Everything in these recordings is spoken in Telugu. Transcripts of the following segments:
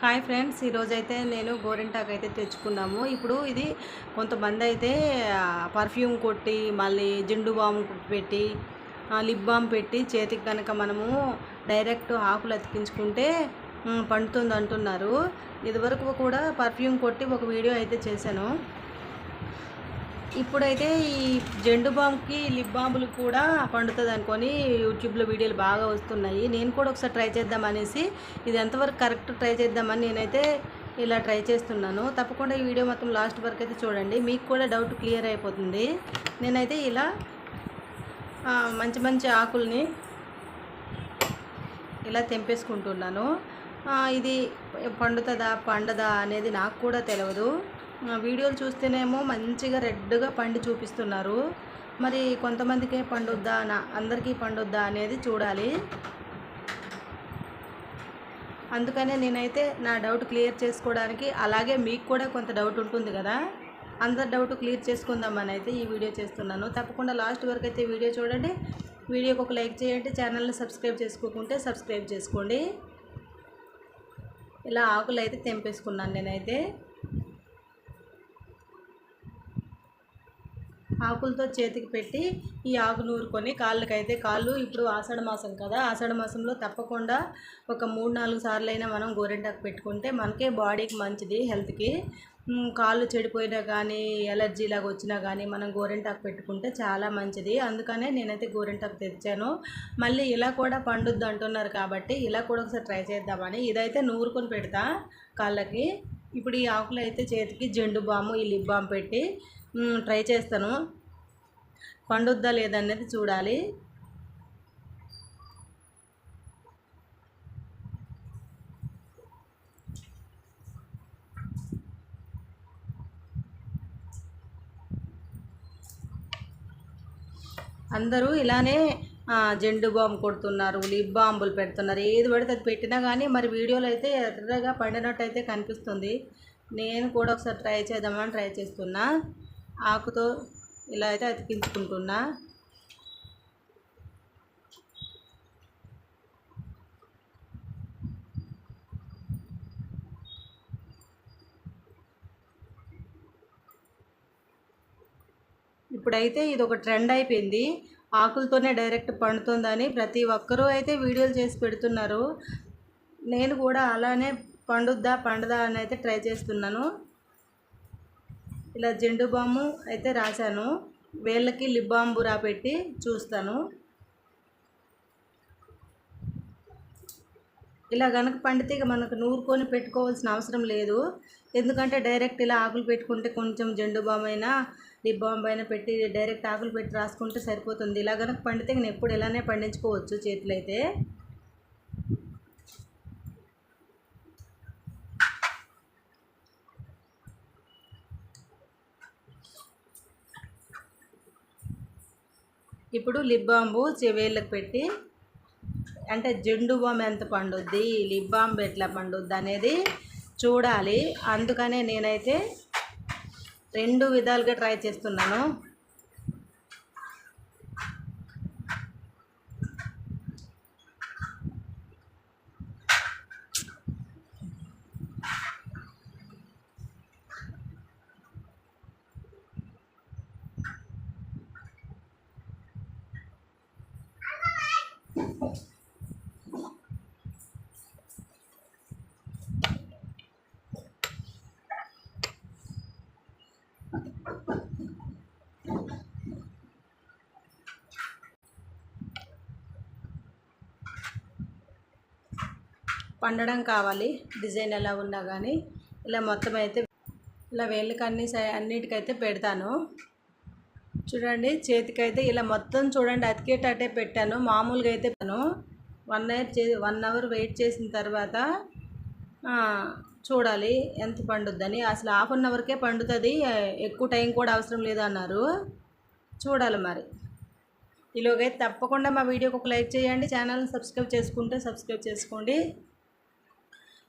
హాయ్ ఫ్రెండ్స్ ఈరోజైతే నేను గోరింటాకు అయితే తెచ్చుకున్నాము. ఇప్పుడు ఇది కొంతమంది అయితే పర్ఫ్యూమ్ కొట్టి మళ్ళీ జిండు బామ్ పెట్టి లిప్ బామ్ పెట్టి చేతికి కనుక మనము డైరెక్ట్ ఆకులు అతికించుకుంటే పండుతుంది అంటున్నారు. ఇదివరకు కూడా పర్ఫ్యూమ్ కొట్టి ఒక వీడియో అయితే చేశాను. ఇప్పుడైతే ఈ జెండు బాంబుకి లిప్ బాంబులు కూడా పండుతుంది అనుకొని యూట్యూబ్లో వీడియోలు బాగా వస్తున్నాయి. నేను కూడా ఒకసారి ట్రై చేద్దాం అనేసి ఇది ఎంతవరకు కరెక్ట్ ట్రై చేద్దామని నేనైతే ఇలా ట్రై చేస్తున్నాను. తప్పకుండా ఈ వీడియో మొత్తం లాస్ట్ వరకు అయితే చూడండి. మీకు కూడా డౌట్ క్లియర్ అయిపోతుంది. నేనైతే ఇలా మంచి మంచి ఆకుల్ని ఇలా తెంపేసుకుంటున్నాను. ఇది పండుతుందా పండదా అనేది నాకు కూడా తెలియదు వీడియోలు చూస్తేనేమో మంచిగా రెడ్గా పండి చూపిస్తున్నారు. మరి కొంతమందికే పండుద్దా నా అందరికీ పండుద్దా అనేది చూడాలి. అందుకనే నేనైతే నా డౌట్ క్లియర్ చేసుకోవడానికి అలాగే మీకు కూడా కొంత డౌట్ ఉంటుంది కదా. అందరి డౌట్ క్లియర్ చేసుకుందామని అయితే ఈ వీడియో చేస్తున్నాను. తప్పకుండా లాస్ట్ వరకు అయితే వీడియో చూడండి. వీడియోకి ఒక లైక్ చేయండి. ఛానల్ని సబ్స్క్రైబ్ చేసుకోకుంటే సబ్స్క్రైబ్ చేసుకోండి. ఇలా ఆకులు అయితే తెంపేసుకున్నాను నేనైతే. ఆకులతో చేతికి పెట్టి ఈ ఆకు నూరుకొని కాళ్ళకైతే కాళ్ళు. ఇప్పుడు ఆషాఢ మాసం కదా. ఆషాఢ మాసంలో తప్పకుండా ఒక మూడు నాలుగు సార్లు అయినా మనం గోరింటాకు పెట్టుకుంటే మనకే బాడీకి మంచిది హెల్త్కి. కాళ్ళు చెడిపోయినా కానీ ఎలర్జీ లాగా వచ్చినా కానీ మనం గోరింటాకు పెట్టుకుంటే చాలా మంచిది. అందుకనే నేనైతే గోరింటాకు తెచ్చాను. మళ్ళీ ఇలా కూడా పండుద్ది అంటున్నారు కాబట్టి ఇలా కూడా ఒకసారి ట్రై చేద్దామని. ఇదైతే నూరుకొని పెడతా కాళ్ళకి. ఇప్పుడు ఈ ఆకులు అయితే చేతికి జెండు బాము ఈ లిప్ బామ్ పెట్టి ట్రై చేస్తాను. పండుద్దా లేదనేది చూడాలి. అందరూ ఇలానే జెండు బాంబు కొడుతున్నారు లిప్ బాంబులు పెడుతున్నారు ఏది పడితే అది పెట్టినా కానీ మరి వీడియోలో అయితే ఎర్రగా పండినట్టు అయితే కనిపిస్తుంది. నేను కూడా ఒకసారి ట్రై చేద్దామని ట్రై చేస్తున్నా. ఆకుతో ఇలా అయితే అతికించుకుంటున్నా. ఇప్పుడైతే ఇది ఒక ట్రెండ్ అయిపోయింది. ఆకులతోనే డైరెక్ట్ పండుతుందని ప్రతి ఒక్కరూ అయితే వీడియోలు చేసి పెడుతున్నారు. నేను కూడా అలానే పండుద్దా పండుదా అని అయితే ట్రై చేస్తున్నాను. ఇలా జెండు బాము అయితే రాశాను. వేళ్ళకి లిప్ బాంబు రా పెట్టి చూస్తాను. ఇలా కనుక పండితే ఇక మనకు నూరుకొని పెట్టుకోవాల్సిన అవసరం లేదు. ఎందుకంటే డైరెక్ట్ ఇలా ఆకులు పెట్టుకుంటే కొంచెం జెండు బామైనా లిప్ బామ్ అయినా పెట్టి డైరెక్ట్ ఆకులు పెట్టి రాసుకుంటే సరిపోతుంది. ఇలా కనుక పండితే నేను ఎప్పుడు ఇలానే పండించుకోవచ్చు చేతులు అయితే ఇప్పుడు లిప్ బాంబు వేళ్ళకి పెట్టి అంటే జెండు బామ్ ఎంత పండుద్ది? లిప్ బాంబు ఎట్లా పండుద్ది అనేది చూడాలి. అందుకనే నేనైతే రెండు విధాలుగా ట్రై చేస్తున్నాను. పండడం కావాలి. డిజైన్ ఎలా ఉన్నా కానీ ఇలా మొత్తం అయితే ఇలా వేళ్ళకి అన్ని అన్నిటికైతే పెడతాను. చూడండి చేతికైతే ఇలా మొత్తం చూడండి అతికేటట్టే పెట్టాను. మామూలుగా అయితే పెట్టాను. వన్ అవర్ చే వన్ అవర్ వెయిట్ చేసిన తర్వాత చూడాలి ఎంత పండుద్దని. అసలు హాఫ్ అన్ అవర్కే పండుతుంది. ఎక్కువ టైం కూడా అవసరం లేదన్నారు. చూడాలి మరి. ఈలోగైతే తప్పకుండా మా వీడియోకి ఒక లైక్ చేయండి. ఛానల్ని సబ్స్క్రైబ్ చేసుకుంటే సబ్స్క్రైబ్ చేసుకోండి.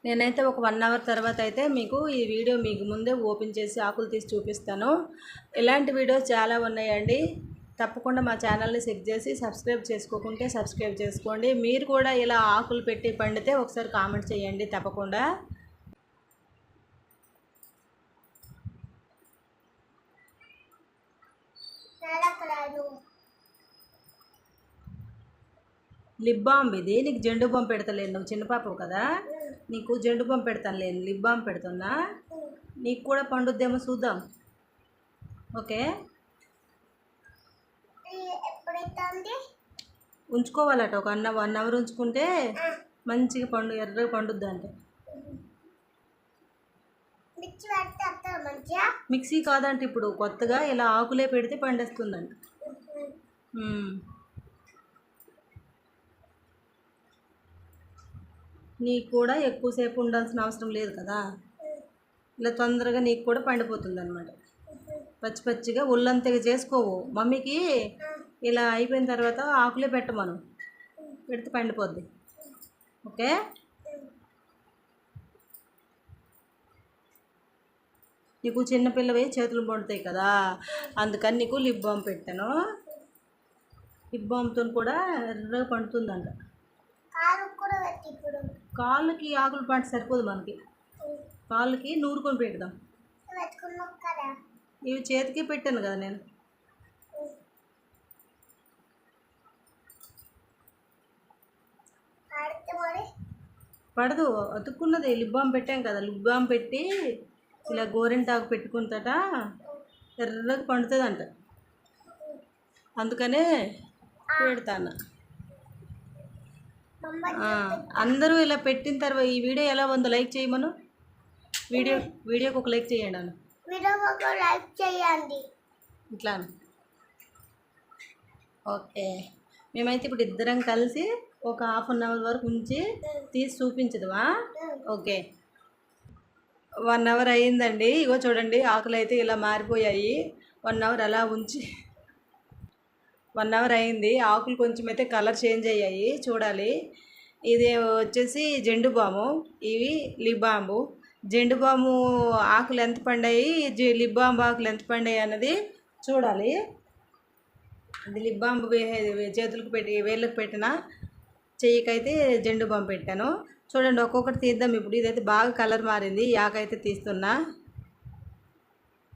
నేనైతే ఒక వన్ అవర్ తర్వాత అయితే మీకు ఈ వీడియో మీకు ముందే ఓపెన్ చేసి ఆకులు తీసి చూపిస్తాను. ఇలాంటి వీడియోస్ చాలా ఉన్నాయండి. తప్పకుండా మా ఛానల్ని చెక్ చేసి సబ్స్క్రైబ్ చేసుకోకుంటే సబ్స్క్రైబ్ చేసుకోండి. మీరు కూడా ఇలా ఆకులు పెట్టి పండితే ఒకసారి కామెంట్ చేయండి తప్పకుండా. లిప్ బామ్ ఇది. నీకు జెండు బొమ్మ పెడతలేదు నువ్వు చిన్నపాపవు కదా? నీకు జెండు బామ్ పెడతాను లేను లిప్ బామ్ పెడుతున్నా నీకు కూడా పండుద్దేమో చూద్దాం. ఓకే? ఉంచుకోవాలట ఒక అన్న వన్ అవర్ ఉంచుకుంటే మంచిగా పండు ఎర్రగా పండుద్ది అంటే మిక్సీ కాదంటే ఇప్పుడు కొత్తగా ఇలా ఆకులే పెడితే పండేస్తుందంట. నీకు కూడా ఎక్కువసేపు ఉండాల్సిన అవసరం లేదు కదా? ఇలా తొందరగా నీకు కూడా పండిపోతుంది అనమాట పచ్చి పచ్చిగా ఒళ్ళంతగా చేసుకోవు. మమ్మీకి ఇలా అయిపోయిన తర్వాత ఆకులే పెట్టమను పెడితే పండిపోద్ది. ఓకే? నీకు చిన్నపిల్లవి చేతులు పండుతాయి కదా? అందుకని నీకు లిప్ బామ్ పెట్టాను. లిప్ బామ్తో కూడా ఎర్రగా పండుతుందంట కారు కూడా పెట్టి ఇప్పుడు కాళ్ళకి ఆకులు పంట సరిపోదు మనకి. కాళ్ళకి నూరుకొని పెడదాం ఇవి చేతికి పెట్టాను కదా నేను. పడదు. అతుక్కున్నది. లిప్ బామ్ పెట్టాం కదా. లిప్ బామ్ పెట్టి ఇలా గోరింటాకు పెట్టుకుంటట. ఎర్రగా పండుతుందంట. అందుకనే పెడతాను. అందరూ ఇలా పెట్టిన తర్వాత ఈ వీడియో ఎలా ఉందో లైక్ చేయమను వీడియో వీడియోకి ఒక లైక్ చేయండి అన్న ఒక లైక్ చేయండి. ఇట్లా అను. ఓకే. మేమైతే ఇప్పుడు ఇద్దరం కలిసి ఒక హాఫ్ అన్ అవర్ వరకు ఉంచి తీసి చూపించదువా ఓకే. వన్ అవర్ అయ్యిందండి ఇగో చూడండి ఆకులు అయితే ఇలా మారిపోయాయి. వన్ అవర్ అలా ఉంచి వన్ అవర్ అయింది. ఆకులు కొంచెం అయితే కలర్ చేంజ్ అయ్యాయి. చూడాలి. ఇది వచ్చేసి జెండు బాము. ఇవి లిబాంబు జెండు బాము ఆకులు ఎంత పండాయి? లిబ్బాంబు ఆకులు ఎంత పండాయి అన్నది చూడాలి. అది లిబ్బాంబు చేతులకు పెట్టి వేళ్ళకు పెట్టిన చెయ్యికైతే జెండు బాంబు పెట్టాను. చూడండి ఒక్కొక్కటి తీద్దాం. ఇప్పుడు ఇదైతే బాగా కలర్ మారింది. యాకైతే తీస్తున్నా.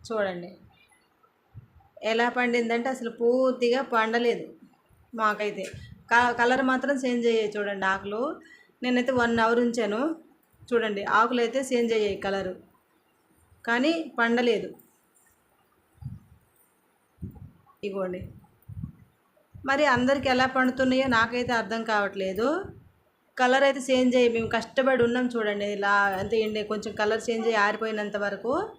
చూడండి. ఎలా పండిందంటే అసలు పూర్తిగా పండలేదు మాకైతే. క- కలర్ మాత్రం చేంజ్ అయ్యాయి చూడండి ఆకులు. నేనైతే వన్ అవర్ ఉంచాను. చూడండి ఆకులు అయితే చేంజ్ అయ్యాయి కలరు. కానీ పండలేదు. ఇగోండి. మరి అందరికి ఎలా పండుతున్నాయో నాకైతే అర్థం కావట్లేదు. కలర్ అయితే చేంజ్ అయ్యి మేము కష్టపడి ఉన్నాం చూడండి. ఇలా అంతే కొంచెం కలర్ చేంజ్ అయ్యి ఆరిపోయినంత వరకు.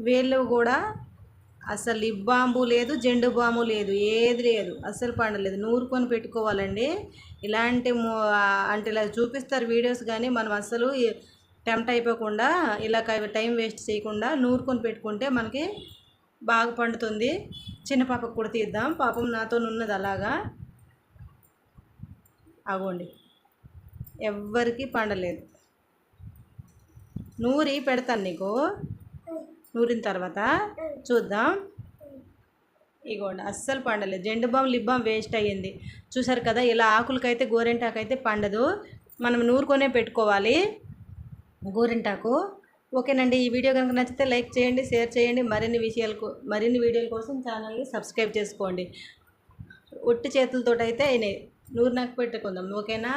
వీళ్ళు కూడా అసలు లిప్ బాంబు లేదు జెండు బాంబు లేదు ఏది లేదు అస్సలు పండలేదు నూరుకొని పెట్టుకోవాలండి. ఇలాంటి అంటే ఇలా చూపిస్తారు వీడియోస్ కానీ మనం అస్సలు టెంప్ట్ అయిపోకుండా ఇలా టైం వేస్ట్ చేయకుండా నూరుకొని పెట్టుకుంటే మనకి బాగా పండుతుంది. చిన్న పాపకు కూడా తీద్దాం. పాపం నాతో ఉన్నది అలాగా. అగోండి. ఎవ్వరికీ పండలేదు. నూరి పెడతాను నీకు. నూరిన తర్వాత చూద్దాం. ఇగోండి అస్సలు పండలేదు. Zandu balm lip balm waste అయ్యింది. చూసారు కదా ఇలా ఆకులకైతే గోరింటాకు అయితే పండదు. మనం నూరుకొనే పెట్టుకోవాలి. గోరింటాకు. ఓకేనండి ఈ వీడియో కనుక నచ్చితే లైక్ చేయండి షేర్ చేయండి. మరిన్ని విషయాలకు మరిన్ని వీడియోల కోసం ఛానల్ని సబ్స్క్రైబ్ చేసుకోండి. ఒట్టి చేతులతో అయితే అయినాయి. నూరు నాకు పెట్టుకుందాం. ఓకేనా?